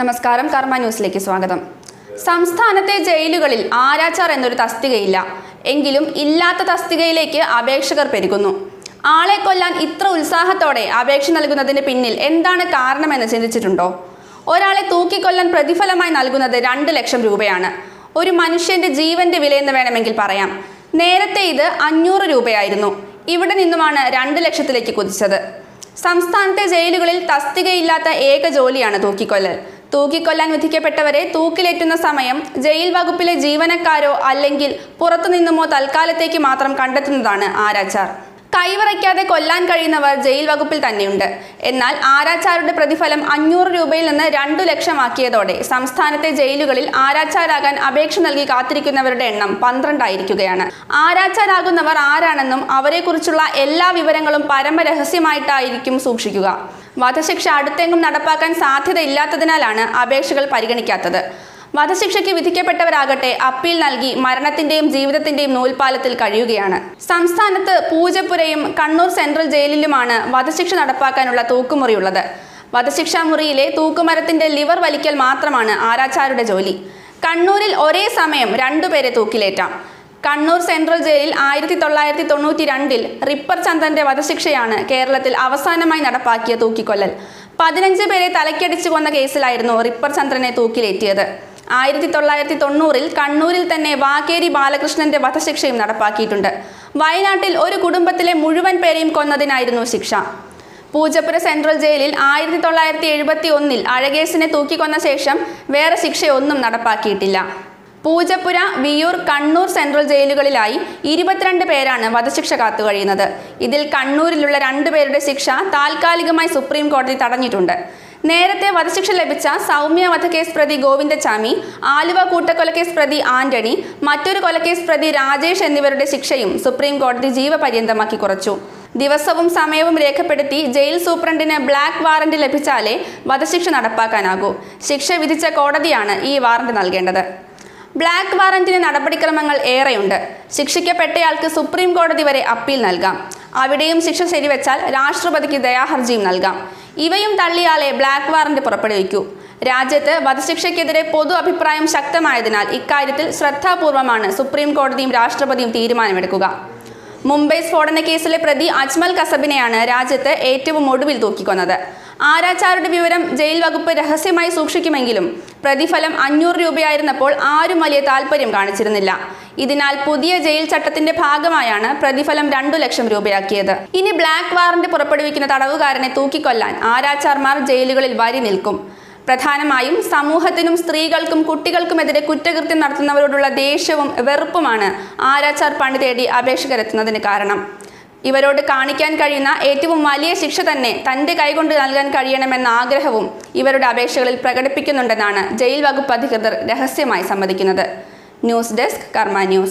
നമസ്കാരം കർമ്മ ന്യൂസിലേക്ക് സ്വാഗതം. സംസ്ഥാനത്തെ ജയിലുകളിൽ ആരാച്ചാർ എന്നൊരു തസ്തികയില്ല. എങ്കിലും ഇല്ലാത്ത തസ്തികയിലേക്ക് അപേക്ഷകർ പെരുകുന്നു. ആളെ കൊല്ലാൻ ഇത്ര ഉത്സാഹത്തോടെ അപേക്ഷ നൽകുന്നതിന് പിന്നിൽ എന്താണ് കാരണമെന്ന് ചിന്തിച്ചിട്ടുണ്ടോ? ഒരാളെ തൂക്കിക്കൊല്ലാൻ പ്രതിഫലമായി നൽകുന്നത് രണ്ട് ലക്ഷം രൂപയാണ്. ഒരു മനുഷ്യന്റെ ജീവന്റെ വിലയെന്ന് വേണമെങ്കിൽ പറയാം. നേരത്തെ ഇത് അഞ്ഞൂറ് രൂപയായിരുന്നു. ഇവിടെ നിന്നുമാണ് രണ്ട് ലക്ഷത്തിലേക്ക് കുതിച്ചത്. സംസ്ഥാനത്തെ ജയിലുകളിൽ തസ്തികയില്ലാത്ത ഏക ജോലിയാണ് തൂക്കിക്കൊല്ലൽ. തൂക്കിക്കൊല്ലാൻ വിധിക്കപ്പെട്ടവരെ തൂക്കിലേറ്റുന്ന സമയം ജയിൽ വകുപ്പിലെ ജീവനക്കാരോ അല്ലെങ്കിൽ പുറത്തുനിന്നുമോ തൽക്കാലത്തേക്ക് മാത്രം കണ്ടെത്തുന്നതാണ് ആരാച്ചാർ. കൈവറയ്ക്കാതെ കൊല്ലാൻ കഴിയുന്നവർ ജയിൽ വകുപ്പിൽ തന്നെയുണ്ട്. എന്നാൽ ആരാച്ചാരുടെ പ്രതിഫലം അഞ്ഞൂറ് രൂപയിൽ നിന്ന് രണ്ടു ലക്ഷമാക്കിയതോടെ സംസ്ഥാനത്തെ ജയിലുകളിൽ ആരാച്ചാരാകാൻ അപേക്ഷ നൽകി കാത്തിരിക്കുന്നവരുടെ എണ്ണം പന്ത്രണ്ടായിരിക്കുകയാണ്. ആരാച്ചാരാകുന്നവർ ആരാണെന്നും അവരെക്കുറിച്ചുള്ള എല്ലാ വിവരങ്ങളും പരമരഹസ്യമായിട്ടായിരിക്കും സൂക്ഷിക്കുക. വധശിക്ഷ അടുത്തെങ്ങും നടപ്പാക്കാൻ സാധ്യതയില്ലാത്തതിനാലാണ് അപേക്ഷകൾ പരിഗണിക്കാത്തത്. വധശിക്ഷയ്ക്ക് വിധിക്കപ്പെട്ടവരാകട്ടെ അപ്പീൽ നൽകി മരണത്തിന്റെയും ജീവിതത്തിന്റെയും നൂൽപാലത്തിൽ കഴിയുകയാണ്. സംസ്ഥാനത്ത് പൂജപ്പുരയും കണ്ണൂർ സെൻട്രൽ ജയിലിലുമാണ് വധശിക്ഷ നടപ്പാക്കാനുള്ള തൂക്കുമുറിയുള്ളത്. വധശിക്ഷാ മുറിയിലെ തൂക്കുമരത്തിന്റെ ലിവർ വലിക്കൽ മാത്രമാണ് ആരാച്ചാരുടെ ജോലി. കണ്ണൂരിൽ ഒരേ സമയം രണ്ടുപേരെ തൂക്കിലേറ്റാം. കണ്ണൂർ സെൻട്രൽ ജയിലിൽ ആയിരത്തി തൊള്ളായിരത്തി തൊണ്ണൂറ്റി രണ്ടിൽ റിപ്പർ ചന്ദന്റെ വധശിക്ഷയാണ് കേരളത്തിൽ അവസാനമായി നടപ്പാക്കിയ തൂക്കിക്കൊല്ലൽ. പതിനഞ്ച് പേരെ തലക്കടിച്ചു കൊന്ന കേസിലായിരുന്നു റിപ്പർ ചന്ദ്രനെ തൂക്കിലേറ്റിയത്. ആയിരത്തി തൊള്ളായിരത്തി തൊണ്ണൂറിൽ കണ്ണൂരിൽ തന്നെ വാക്കേരി ബാലകൃഷ്ണന്റെ വധശിക്ഷയും നടപ്പാക്കിയിട്ടുണ്ട്. വയനാട്ടിൽ ഒരു കുടുംബത്തിലെ മുഴുവൻ പേരെയും കൊന്നതിനായിരുന്നു ശിക്ഷ. പൂജപ്പുര സെൻട്രൽ ജയിലിൽ ആയിരത്തി തൊള്ളായിരത്തി എഴുപത്തി ഒന്നിൽ അഴകേശിനെ തൂക്കിക്കൊന്ന ശേഷം വേറെ ശിക്ഷയൊന്നും നടപ്പാക്കിയിട്ടില്ല. പൂജപ്പുര വിയൂർ കണ്ണൂർ സെൻട്രൽ ജയിലുകളിലായി ഇരുപത്തിരണ്ട് പേരാണ് വധശിക്ഷ കാത്തു കഴിയുന്നത്. ഇതിൽ കണ്ണൂരിലുള്ള രണ്ടുപേരുടെ ശിക്ഷ താൽക്കാലികമായി സുപ്രീം കോടതി തടഞ്ഞിട്ടുണ്ട്. നേരത്തെ വധശിക്ഷ ലഭിച്ച സൗമ്യ വധക്കേസ് പ്രതി ഗോവിന്ദചാമി ആലുവ കൂട്ടക്കൊലക്കേസ് പ്രതി ആന്റണി മറ്റൊരു കൊലക്കേസ് പ്രതി രാജേഷ് എന്നിവരുടെ ശിക്ഷയും സുപ്രീം കോടതി ജീവപര്യന്തമാക്കി കുറച്ചു. ദിവസവും സമയവും രേഖപ്പെടുത്തി ജയിൽ സൂപ്രണ്ടിന് ബ്ലാക്ക് വാറന്റ് ലഭിച്ചാലേ വധശിക്ഷ നടപ്പാക്കാനാകൂ. ശിക്ഷ വിധിച്ച കോടതിയാണ് ഈ വാറന്റ് നൽകേണ്ടത്. ബ്ലാക്ക് വാറന്റിന് നടപടിക്രമങ്ങൾ ഏറെയുണ്ട്. ശിക്ഷിക്കപ്പെട്ടയാൾക്ക് സുപ്രീം കോടതി വരെ അപ്പീൽ നൽകാം. അവിടെയും ശിക്ഷ ശരിവെച്ചാൽ രാഷ്ട്രപതിക്ക് ദയാഹർജിയും നൽകാം. ഇവയും തള്ളിയാലേ ബ്ലാക്ക് വാറന്റ് പുറപ്പെടുവിക്കൂ. രാജ്യത്ത് വധശിക്ഷയ്ക്കെതിരെ പൊതു അഭിപ്രായം ശക്തമായതിനാൽ ഇക്കാര്യത്തിൽ ശ്രദ്ധാപൂർവമാണ് സുപ്രീം കോടതിയും രാഷ്ട്രപതിയും തീരുമാനമെടുക്കുക. മുംബൈ സ്ഫോടന കേസിലെ പ്രതി അജ്മൽ കസബിനെയാണ് രാജ്യത്ത് ഏറ്റവും ഒടുവിൽ തൂക്കിക്കൊന്നത്. ആരാച്ചാരുടെ വിവരം ജയിൽ വകുപ്പ് രഹസ്യമായി സൂക്ഷിക്കുമെങ്കിലും പ്രതിഫലം അഞ്ഞൂറ് രൂപയായിരുന്നപ്പോൾ ആരും വലിയ താല്പര്യം കാണിച്ചിരുന്നില്ല. ഇതിനാൽ പുതിയ ജയിൽ ചട്ടത്തിന്റെ ഭാഗമായാണ് പ്രതിഫലം രണ്ടു ലക്ഷം രൂപയാക്കിയത്. ഇനി ബ്ലാക്ക് വാറന്റ് പുറപ്പെടുവിക്കുന്ന തടവുകാരനെ തൂക്കിക്കൊല്ലാൻ ആരാച്ചാർമാർ ജയിലുകളിൽ വരി നിൽക്കും. പ്രധാനമായും സമൂഹത്തിനും സ്ത്രീകൾക്കും കുട്ടികൾക്കുമെതിരെ കുറ്റകൃത്യം നടത്തുന്നവരോടുള്ള ദേഷ്യവും വെറുപ്പുമാണ് ആരാച്ചാർ പണി തേടി അപേക്ഷകരെത്തുന്നതിന് കാരണം. ഇവരോട് കാണിക്കാൻ കഴിയുന്ന ഏറ്റവും വലിയ ശിക്ഷ തന്നെ തന്റെ കൈകൊണ്ട് നൽകാൻ കഴിയണമെന്ന ആഗ്രഹവും ഇവരുടെ അപേക്ഷകളിൽ പ്രകടിപ്പിക്കുന്നുണ്ടെന്നാണ് ജയിൽ വകുപ്പ് അധികൃതർ രഹസ്യമായി സമ്മതിക്കുന്നത്. News desk Karma news.